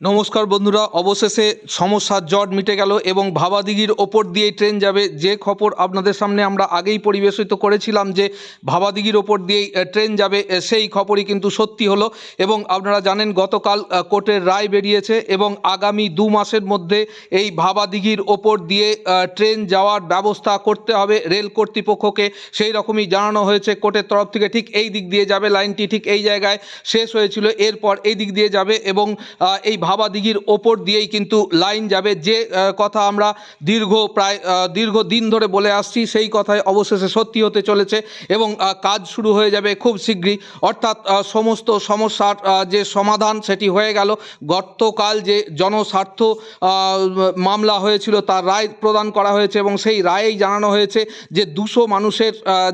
নমস্কার বন্ধুরা, অবশেষে সমস্যার জট মিটে গেল এবং ভাবাদিঘির ওপর দিয়েই ট্রেন যাবে। যে খবর আপনাদের সামনে আমরা আগেই পরিবেশিত করেছিলাম যে ভাবাদিঘির ওপর দিয়েই ট্রেন যাবে সেই খবরই কিন্তু সত্যি হলো এবং আপনারা জানেন গতকাল কোর্টের রায় বেরিয়েছে এবং আগামী দু মাসের মধ্যে এই ভাবাদিঘির ওপর দিয়ে ট্রেন যাওয়ার ব্যবস্থা করতে হবে রেল কর্তৃপক্ষকে। সেই রকমই জানানো হয়েছে কোর্টের তরফ থেকে। ঠিক এই দিক দিয়ে যাবে, লাইনটি ঠিক এই জায়গায় শেষ হয়েছিল। এরপর এই দিক দিয়ে যাবে এবং এই ভাবা দিঘির ওপর দিয়েই কিন্তু লাইন যাবে। যে কথা আমরা দীর্ঘ প্রায় দীর্ঘ দিন ধরে বলে আসছি, সেই কথায় অবশেষে সত্যি হতে চলেছে এবং কাজ শুরু হয়ে যাবে খুব শীঘ্রই। অর্থাৎ সমস্ত সমস্যার যে সমাধান সেটি হয়ে গেল। গতকাল যে জনস্বার্থ মামলা হয়েছিল, তার রায় প্রদান করা হয়েছে এবং সেই রায়েই জানানো হয়েছে যে দুশো মানুষের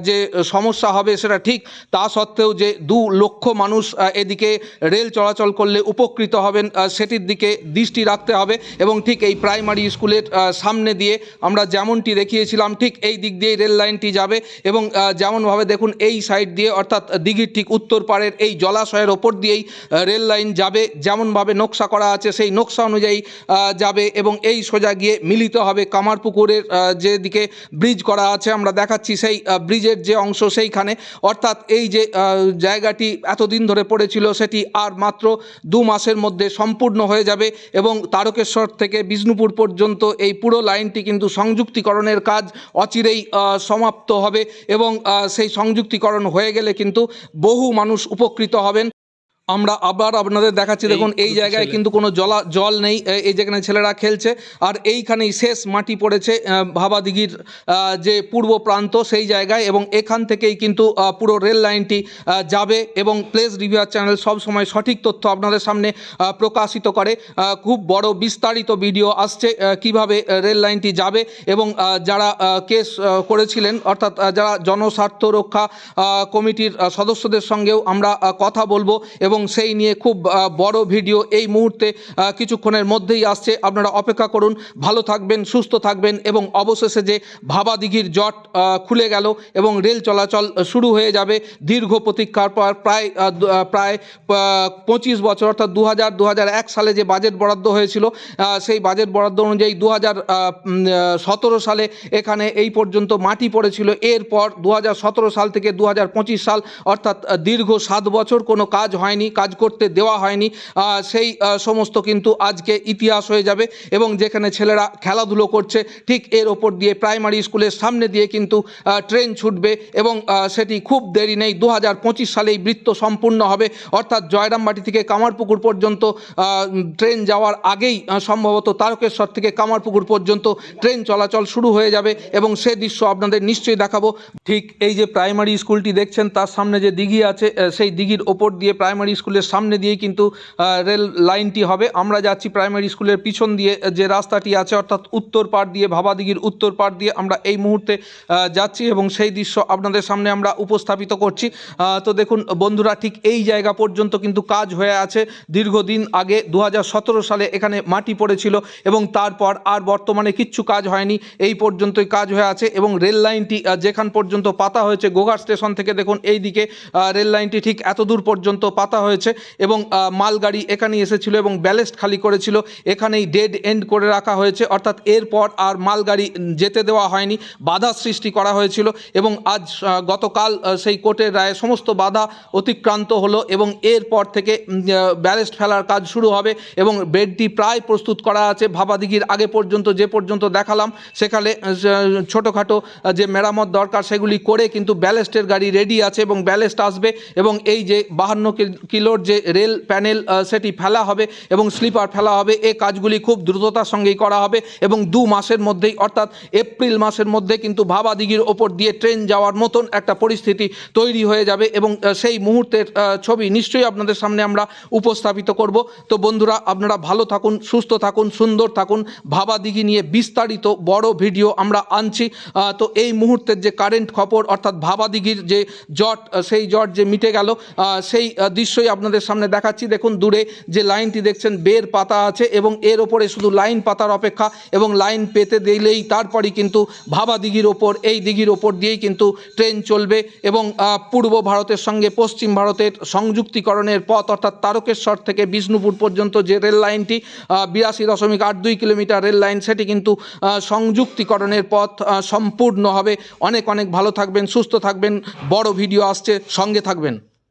যে সমস্যা হবে সেটা ঠিক, তা সত্ত্বেও যে দু লক্ষ মানুষ এদিকে রেল চলাচল করলে উপকৃত হবেন সেটির দিকে দৃষ্টি রাখতে হবে এবং ঠিক এই প্রাইমারি স্কুলের সামনে দিয়ে আমরা যেমনটি দেখিয়েছিলাম ঠিক এই দিক দিয়ে রেল লাইনটি যাবে এবং যেমনভাবে দেখুন এই সাইড দিয়ে অর্থাৎ দিঘির ঠিক উত্তর পাড়ের এই জলাশয়ের ওপর দিয়েই রেল লাইন যাবে। যেমনভাবে নকশা করা আছে সেই নকশা অনুযায়ী যাবে এবং এই সোজা গিয়ে মিলিত হবে কামারপুকুরের আহ, যেদিকে ব্রিজ করা আছে আমরা দেখাচ্ছি সেই ব্রিজের যে অংশ সেইখানে। অর্থাৎ এই যে জায়গাটি এতদিন ধরে পড়েছিল সেটি আর মাত্র দু মাসের মধ্যে সম্পূর্ণ হয়ে যাবে এবং তারকেশ্বর থেকে বিষ্ণুপুর পর্যন্ত এই পুরো লাইনটি কিন্তু সংযুক্তিকরণের কাজ অচিরেই সমাপ্ত হবে এবং সেই সংযুক্তিকরণ হয়ে গেলে কিন্তু বহু মানুষ উপকৃত হবেন। আমরা আবার আপনাদের দেখাচ্ছি দেখুন এই জায়গায় কিন্তু কোনো জলা জল নেই এই যেখানে ছেলেরা খেলছে আর এইখানেই শেষ মাটি পড়েছে ভাবাদিঘির যে পূর্ব প্রান্ত সেই জায়গায় এবং এখান থেকেই কিন্তু পুরো রেল লাইনটি যাবে এবং প্লেস রিভিউয়ার চ্যানেল সব সময় সঠিক তথ্য আপনাদের সামনে প্রকাশিত করে খুব বড় বিস্তারিত ভিডিও আসছে কীভাবে রেল লাইনটি যাবে এবং যারা কেস করেছিলেন অর্থাৎ যারা জনস্বার্থ রক্ষা কমিটির সদস্যদের সঙ্গেও আমরা কথা বলব এবং সেই নিয়ে খুব বড় ভিডিও এই মুহূর্তে কিছুক্ষণের মধ্যেই আসছে। আপনারা অপেক্ষা করুন। ভালো থাকবেন, সুস্থ থাকবেন এবং অবশেষে যে ভাবাদিঘির জট খুলে গেল এবং রেল চলাচল শুরু হয়ে যাবে দীর্ঘ প্রতীক্ষার পর প্রায় প্রায় পঁচিশ বছর অর্থাৎ দু হাজার দু হাজার এক সালে যে বাজেট বরাদ্দ হয়েছিল সেই বাজেট বরাদ্দ অনুযায়ী দু হাজার সতেরো সালে এখানে এই পর্যন্ত মাটি পড়েছিল। এরপর দু হাজার সতেরো সাল থেকে দু হাজার পঁচিশ সাল অর্থাৎ দীর্ঘ সাত বছর কোনো কাজ হয়নি। কাজ করতে দেওয়া হয়নি সেই সমস্ত কিন্তু আজকে ইতিহাস হয়ে যাবে এবং যেখানে ছেলেরা খেলাধুলো করছে, ঠিক এর ওপর দিয়ে প্রাইমারি স্কুলের সামনে দিয়ে কিন্তু ট্রেন ছুটবে এবং সেটি খুব দেরি নেই দু হাজার পঁচিশ সালে এই বৃত্ত সম্পূর্ণ হবে, অর্থাৎ জয়রামবাটি থেকে কামারপুকুর পর্যন্ত ট্রেন যাওয়ার আগেই সম্ভবত তারকেশ্বর থেকে কামারপুকুর পর্যন্ত ট্রেন চলাচল শুরু হয়ে যাবে এবং সে দৃশ্য আপনাদের নিশ্চয়ই দেখাবো। ঠিক এই যে প্রাইমারি স্কুলটি দেখছেন, তার সামনে যে দিঘি আছে সেই দিঘির ওপর দিয়ে প্রাইমারি স্কুলের সামনে দিয়েই কিন্তু রেল লাইনটি হবে। আমরা যাচ্ছি প্রাইমারি স্কুলের পিছন দিয়ে যে রাস্তাটি আছে, অর্থাৎ উত্তর পাড় দিয়ে, ভাবাদিঘির উত্তর পাড় দিয়ে আমরা এই মুহূর্তে যাচ্ছি এবং সেই দৃশ্য আপনাদের সামনে আমরা উপস্থাপিত করছি। তো দেখুন, বন্ধুরা, ঠিক এই জায়গা পর্যন্ত কিন্তু কাজ হয়ে আছে। দীর্ঘদিন আগে দু হাজার সতেরো সালে এখানে মাটি পড়েছিল এবং তারপর আর বর্তমানে কিচ্ছু কাজ হয়নি। এই পর্যন্তই কাজ হয়ে আছে এবং রেল লাইনটি যেখান পর্যন্ত পাতা হয়েছে, গোঘাট স্টেশন থেকে দেখুন এই দিকে রেল লাইনটি ঠিক এত দূর পর্যন্ত পাতা হয়েছে এবং মালগাড়ি এখানেই এসেছিল এবং ব্যালেস্ট খালি করেছিল। এখানেই ডেড এন্ড করে রাখা হয়েছে। অর্থাৎ এরপর আর মালগাড়ি যেতে দেওয়া হয়নি। বাধা সৃষ্টি করা হয়েছিল এবং আজ গতকাল সেই কোর্টের রায়ে সমস্ত বাধা অতিক্রান্ত হলো এবং এরপর থেকে ব্যালেস্ট ফেলার কাজ শুরু হবে এবং বেডটি প্রায় প্রস্তুত করা আছে। ভাবাদিঘির আগে পর্যন্ত যে পর্যন্ত দেখালাম, সেখানে ছোটোখাটো যে মেরামত দরকার সেগুলি করে কিন্তু ব্যালেস্টের গাড়ি রেডি আছে এবং ব্যালেস্ট আসবে এবং এই যে বাহান্ন কিলোর যে রেল প্যানেল সেটি ফেলা হবে এবং স্লিপার ফেলা হবে। এই কাজগুলি খুব দ্রুততার সঙ্গেই করা হবে এবং দু মাসের মধ্যেই, অর্থাৎ এপ্রিল মাসের মধ্যে কিন্তু ভাবাদিঘির ওপর দিয়ে ট্রেন যাওয়ার মতন একটা পরিস্থিতি তৈরি হয়ে যাবে এবং সেই মুহূর্তের ছবি নিশ্চয়ই আপনাদের সামনে আমরা উপস্থাপিত করব। তো বন্ধুরা, আপনারা ভালো থাকুন, সুস্থ থাকুন, সুন্দর থাকুন। ভাবাদিঘি নিয়ে বিস্তারিত বড় ভিডিও আমরা আনছি। তো এই মুহূর্তের যে কারেন্ট খবর, অর্থাৎ ভাবাদিঘির যে জট সেই জট যে মিটে গেল সেই দৃশ্য দৃশ্যই আপনাদের সামনে দেখাচ্ছি। দেখুন, দূরে যে লাইনটি দেখছেন, বের পাতা আছে এবং এর ওপরে শুধু লাইন পাতার অপেক্ষা এবং লাইন পেতে দিলেই তারপরই কিন্তু ভাবা দিঘির ওপর, এই দিঘির ওপর দিয়েই কিন্তু ট্রেন চলবে এবং পূর্ব ভারতের সঙ্গে পশ্চিম ভারতের সংযুক্তিকরণের পথ অর্থাৎ তারকেশ্বর থেকে বিষ্ণুপুর পর্যন্ত যে রেল লাইনটি বিরাশি দশমিক আট দুই কিলোমিটার রেল লাইন, সেটি কিন্তু সংযুক্তিকরণের পথ সম্পূর্ণ হবে। অনেক অনেক ভালো থাকবেন, সুস্থ থাকবেন। বড় ভিডিও আসছে, সঙ্গে থাকবেন।